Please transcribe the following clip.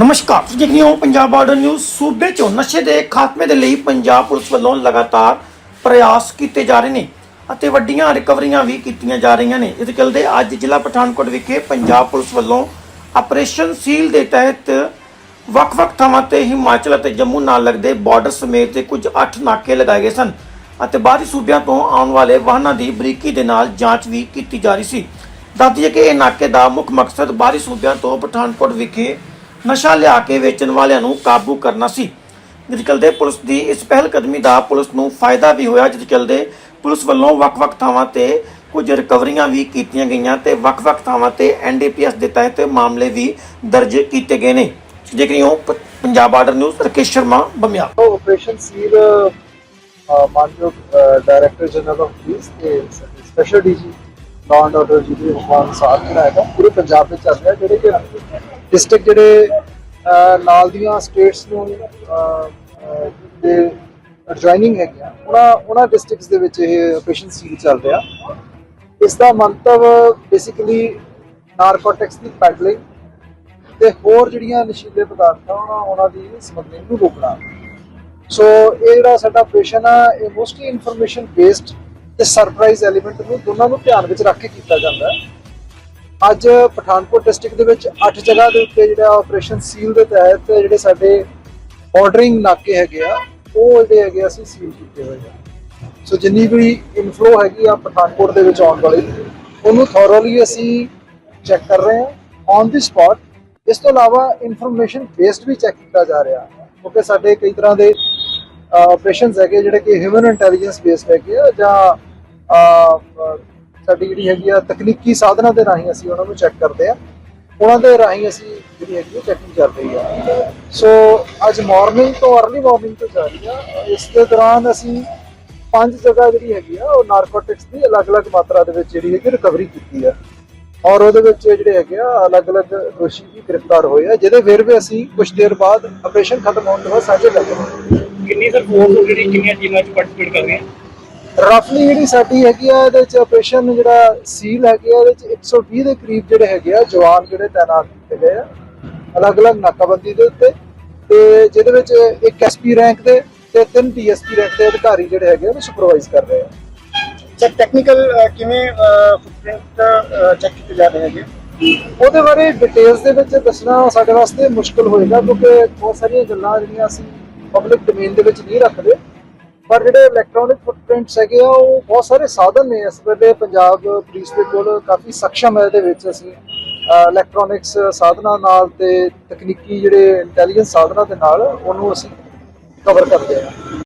ਨਮਸਕਾਰ, ਤੁਸੀਂ ਦੇਖ ਰਹੇ ਹੋ ਪੰਜਾਬ ਬਾਰਡਰ ਨਿਊਜ਼। ਸੂਬੇ 'ਚੋਂ ਨਸ਼ੇ ਦੇ ਖਾਤਮੇ ਦੇ ਲਈ ਪੰਜਾਬ ਪੁਲਿਸ ਵੱਲੋਂ ਲਗਾਤਾਰ ਪ੍ਰਯਾਸ ਕੀਤੇ ਜਾ ਰਹੇ ਨੇ ਅਤੇ ਵੱਡੀਆਂ ਰਿਕਵਰੀਆਂ ਵੀ ਕੀਤੀਆਂ ਜਾ ਰਹੀਆਂ ਨੇ। ਇਸ ਚੱਲਦੇ ਅੱਜ ਜ਼ਿਲ੍ਹਾ ਪਠਾਨਕੋਟ ਵਿਖੇ ਪੰਜਾਬ ਪੁਲਿਸ ਵੱਲੋਂ ਆਪਰੇਸ਼ਨ ਸੀਲ ਦੇ ਤਹਿਤ ਵੱਖ-ਵੱਖ ਥਾਵਾਂ ਤੇ ਹਿਮਾਚਲ ਅਤੇ ਜੰਮੂ ਨਾਲ ਲੱਗਦੇ ਬਾਰਡਰ ਸਮੇਤ ਕੁਝ 8 ਨਾਕੇ ਲਗਾਏ ਗਏ ਸਨ ਅਤੇ ਬਾਹਰੀ ਸੂਬਿਆਂ ਤੋਂ ਆਉਣ ਵਾਲੇ ਵਾਹਨਾਂ ਦੀ ਬਰੀਕੀ ਦੇ ਨਾਲ ਜਾਂਚ ਵੀ ਕੀਤੀ ਜਾ ਰਹੀ ਸੀ। ਦੱਸਦੀ ਦਈਏ ਕਿ ਇਹ ਨਾਕੇ ਦਾ ਮੁੱਖ ਮਕਸਦ ਬਾਹਰੀ ਸੂਬਿਆਂ ਤੋਂ ਪਠਾਨਕੋਟ ਵਿਖੇ ਨਸ਼ਾ ਲਿਆ ਕੇ ਵੇਚਣ ਵਾਲਿਆਂ ਨੂੰ ਕਾਬੂ ਕਰਨਾ ਸੀ। ਜਿਸ ਚੱਲਦੇ ਪੁਲਿਸ ਦੀ ਇਸ ਪਹਿਲ ਕਦਮੀ ਦਾ ਪੁਲਿਸ ਨੂੰ ਫਾਇਦਾ ਵੀ ਹੋਇਆ ਜਿਸ ਚੱਲਦੇ ਪੁਲਿਸ ਵੱਲੋਂ ਵੱਖ-ਵੱਖ ਥਾਵਾਂ ਤੇ ਕੁਝ ਰਿਕਵਰੀਆਂ ਵੀ ਕੀਤੀਆਂ ਗਈਆਂ ਤੇ ਵੱਖ-ਵੱਖ ਥਾਵਾਂ ਤੇ ਐਨਡੀਪੀਐਸ ਦੇ ਤਹਿਤ ਮਾਮਲੇ ਵੀ ਦਰਜ ਕੀਤੇ ਗਏ ਨੇ। ਦੇਖ ਰਹੇ ਹੋ ਪੰਜਾਬ ਬਾਰਡਰ ਨਿਊਜ਼ ਰਕੇਸ਼ ਸ਼ਰਮਾ, ਬਮਿਆ। ਆਪਰੇਸ਼ਨ ਸੀਲ ਮਾਨਯੋਗ ਡਾਇਰੈਕਟਰ ਜਨਰਲ ਆਫ ਪੁਲਿਸ ਤੇ special DG law and order ji ਦੇ ਹੁਕਮਾਂ ਅਨੁਸਾਰ ਜਿਹੜਾ ਹੈਗਾ, ਪੂਰੇ ਪੰਜਾਬ ਵਿੱਚ ਚੱਲ ਰਿਹਾ, ਜਿਹੜੇ ਕਿ ਡਿਸਟ੍ਰਿਕਟ ਜਿਹੜੇ ਨਾਲ ਦੀਆਂ ਸਟੇਟਸ ਨੂੰ ਦੇ ਐਡਜੋਇਨਿੰਗ ਹੈਗੀਆਂ, ਉਹਨਾਂ ਉਹਨਾਂ ਡਿਸਟ੍ਰਿਕਟਸ ਦੇ ਵਿੱਚ ਇਹ ਆਪਰੇਸ਼ਨ ਸੀਲ ਚੱਲ ਰਿਹਾ। ਇਸ ਦਾ ਮੰਤਵ ਬੇਸਿਕਲੀ ਨਾਰਕੋਟਿਕਸ ਦੀ ਪੈਡਲਿੰਗ ਤੇ ਹੋਰ ਜਿਹੜੀਆਂ ਨਸ਼ੀਲੇ ਪਦਾਰਥਾਂ ਉਹਨਾਂ ਉਹਨਾਂ ਦੀ ਸਮਗਲਿੰਗ ਨੂੰ ਰੋਕਣਾ। ਸੋ ਇਹ ਜਿਹੜਾ ਸਾਡਾ ਆਪਰੇਸ਼ਨ ਆ, ਇਹ ਮੋਸਟਲੀ ਇਨਫੋਰਮੇਸ਼ਨ ਬੇਸਡ ਤੇ ਸਰਪ੍ਰਾਈਜ਼ ਐਲੀਮੈਂਟ ਨੂੰ ਦੋਨਾਂ ਨੂੰ ਧਿਆਨ ਵਿੱਚ ਰੱਖ ਕੇ ਕੀਤਾ ਜਾਂਦਾ ਹੈ। ਅੱਜ ਪਠਾਨਕੋਟ ਡਿਸਟ੍ਰਿਕਟ ਦੇ ਵਿੱਚ 8 ਜਗ੍ਹਾ ਦੇ ਉੱਤੇ ਜਿਹੜਾ ਆਪਰੇਸ਼ਨ ਸੀਲ ਦੇ ਤਹਿਤ ਜਿਹੜੇ ਸਾਡੇ ਬਾਰਡਰਿੰਗ ਨਾਕੇ ਹੈਗੇ ਆ, ਉਹ ਜਿਹੜੇ ਹੈਗੇ ਆ ਅਸੀਂ ਸੀਲ ਕੀਤੇ ਹੋਏ ਆ। ਸੋ ਜਿੰਨੀ ਵੀ ਇਨਫਲੋ ਹੈਗੀ ਆ ਪਠਾਨਕੋਟ ਦੇ ਵਿੱਚ ਆਉਣ ਵਾਲੀ, ਉਹਨੂੰ ਥੋਰੋਲੀ ਅਸੀਂ ਚੈੱਕ ਕਰ ਰਹੇ ਹਾਂ ਔਨ ਦੀ ਸਪੌਟ ਇਸ ਤੋਂ ਇਲਾਵਾ ਇਨਫੋਰਮੇਸ਼ਨ ਬੇਸਡ ਵੀ ਚੈੱਕ ਕੀਤਾ ਜਾ ਰਿਹਾ ਕਿਉਂਕਿ ਸਾਡੇ ਕਈ ਤਰ੍ਹਾਂ ਦੇ ਆਪਰੇਸ਼ਨਸ ਹੈਗੇ ਜਿਹੜੇ ਕਿ ਹਿਊਮਨ ਇੰਟੈਲੀਜੈਂਸ ਬੇਸਡ ਹੈਗੇ ਆ ਜਾਂ ਸਾਡੀ ਜਿਹੜੀ ਹੈਗੀ ਆ ਤਕਨੀਕੀ ਸਾਧਨਾਂ ਦੇ ਰਾਹੀਂ ਅਸੀਂ ਉਹਨਾਂ ਨੂੰ ਚੈੱਕ ਕਰਦੇ ਆ। ਉਹਨਾਂ ਦੇ ਰਾਹੀਂ ਅਸੀਂ ਜਿਹੜੀ ਹੈਗੀ ਚੈਕਿੰਗ ਕਰ ਆ। ਸੋ ਅੱਜ ਮਾਰਨਿੰਗ ਤੋਂ अर्ਲੀ ਮਾਰਨਿੰਗ ਤੋਂ ਜਾਰੀ ਆ। ਇਸ ਦੇ ਦੌਰਾਨ ਅਸੀਂ ਪੰਜ ਜਗ੍ਹਾ ਜਿਹੜੀ ਹੈਗੀ ਆ, ਉਹ ਨਾਰਕੋਟਿਕਸ ਦੀ ਅਲੱਗ-ਅਲੱਗ ਮਾਤਰਾ ਦੇ ਵਿੱਚ ਜਿਹੜੀ ਹੈਗੀ ਰਿਕਵਰੀ ਕੀਤੀ ਆ। ਔਰ ਉਹਦੇ ਵਿੱਚ ਜਿਹੜੇ ਹੈਗੇ ਆ, ਅਲੱਗ-ਅਲੱਗ ਦੋਸ਼ੀ ਵੀ ਗ੍ਰਿਫਤਾਰ ਹੋਏ ਆ, ਜਿਹਦੇ ਫਿਰ ਵੀ ਅਸੀਂ ਕੁਝ ਦੇਰ ਬਾਅਦ ਆਪਰੇਸ਼ਨ ਖਤਮ ਹੋਣ ਤੋਂ ਬਾਅਦ ਸਾਂਝੇ ਕਰ ਦੇਵਾਂਗੇ ਕਿੰਨੀ ਸਰ ਫੋਰਸ ਜਿਹੜੀ ਕਿੰਨੀਆਂ ਟੀਮਾਂ ਚ ਪਾਰਟਿਸਿਪੇਟ ਕਰ ਰਹੀਆਂ ਰਫਲੀ ਜਿਹੜੀ ਸਾਡੀ ਹੈਗੀ ਆ ਇਹਦੇ ਵਿੱਚ ਆਪਰੇਸ਼ਨ ਜਿਹੜਾ ਸੀਲ ਹੈਗੇ ਆ ਇਹਦੇ ਵਿੱਚ 120 ਦੇ ਕਰੀਬ ਜਿਹੜੇ ਹੈਗੇ ਆ ਜਵਾਨ ਜਿਹੜੇ ਤਾਇਨਾਤ ਕੀਤੇ ਗਏ ਆ ਅਲੱਗ-ਅਲੱਗ ਨਾਕਾਬੰਦੀ ਦੇ ਉੱਤੇ ਤੇ ਜਿਹਦੇ ਵਿੱਚ ਇੱਕ ਐਸਪੀ ਰੈਂਕ ਦੇ ਤੇ ਤਿੰਨ ਡੀਐਸਪੀ ਰੈਂਕ ਦੇ ਅਧਿਕਾਰੀ ਜਿਹੜੇ ਹੈਗੇ ਆ ਉਹ ਸੁਪਰਵਾਈਜ਼ ਕਰ ਰਹੇ ਆ। ਸਰ ਟੈਕਨੀਕਲ ਕਿਵੇਂ ਫੁੱਟਪ੍ਰਿੰਟ ਚੈੱਕ ਕੀਤੇ ਜਾ ਰਹੇ ਹੈਗੇ? ਉਹਦੇ ਬਾਰੇ ਡਿਟੇਲਸ ਦੇ ਵਿੱਚ ਦੱਸਣਾ ਸਾਡੇ ਵਾਸਤੇ ਮੁਸ਼ਕਲ ਹੋਏਗਾ ਕਿਉਂਕਿ ਬਹੁਤ ਸਾਰੀਆਂ ਗੱਲਾਂ ਜਿਹੜੀਆਂ ਅਸੀਂ ਪਬਲਿਕ ਡੋਮੇਨ ਦੇ ਵਿੱਚ ਨਹੀਂ ਰੱਖਦੇ। ਪਰ ਜਿਹੜੇ ਇਲੈਕਟ੍ਰੋਨਿਕ ਫੁੱਟਪ੍ਰਿੰਟਸ ਹੈਗੇ ਆ, ਉਹ ਬਹੁਤ ਸਾਰੇ ਸਾਧਨ ਨੇ। ਇਸ ਵੇਲੇ ਪੰਜਾਬ ਪੁਲਿਸ ਦੇ ਕੋਲ ਕਾਫੀ ਸક્ષਮ ਹੈ, ਇਹਦੇ ਵਿੱਚ ਅਸੀਂ ਇਲੈਕਟ੍ਰੋਨਿਕਸ ਸਾਧਨਾਂ ਨਾਲ ਤੇ ਤਕਨੀਕੀ ਜਿਹੜੇ ਇੰਟੈਲੀਜੈਂਸ ਸਾਧਨਾਂ ਦੇ ਨਾਲ ਉਹਨੂੰ ਅਸੀਂ ਕਵਰ ਕਰਦੇ ਹਾਂ।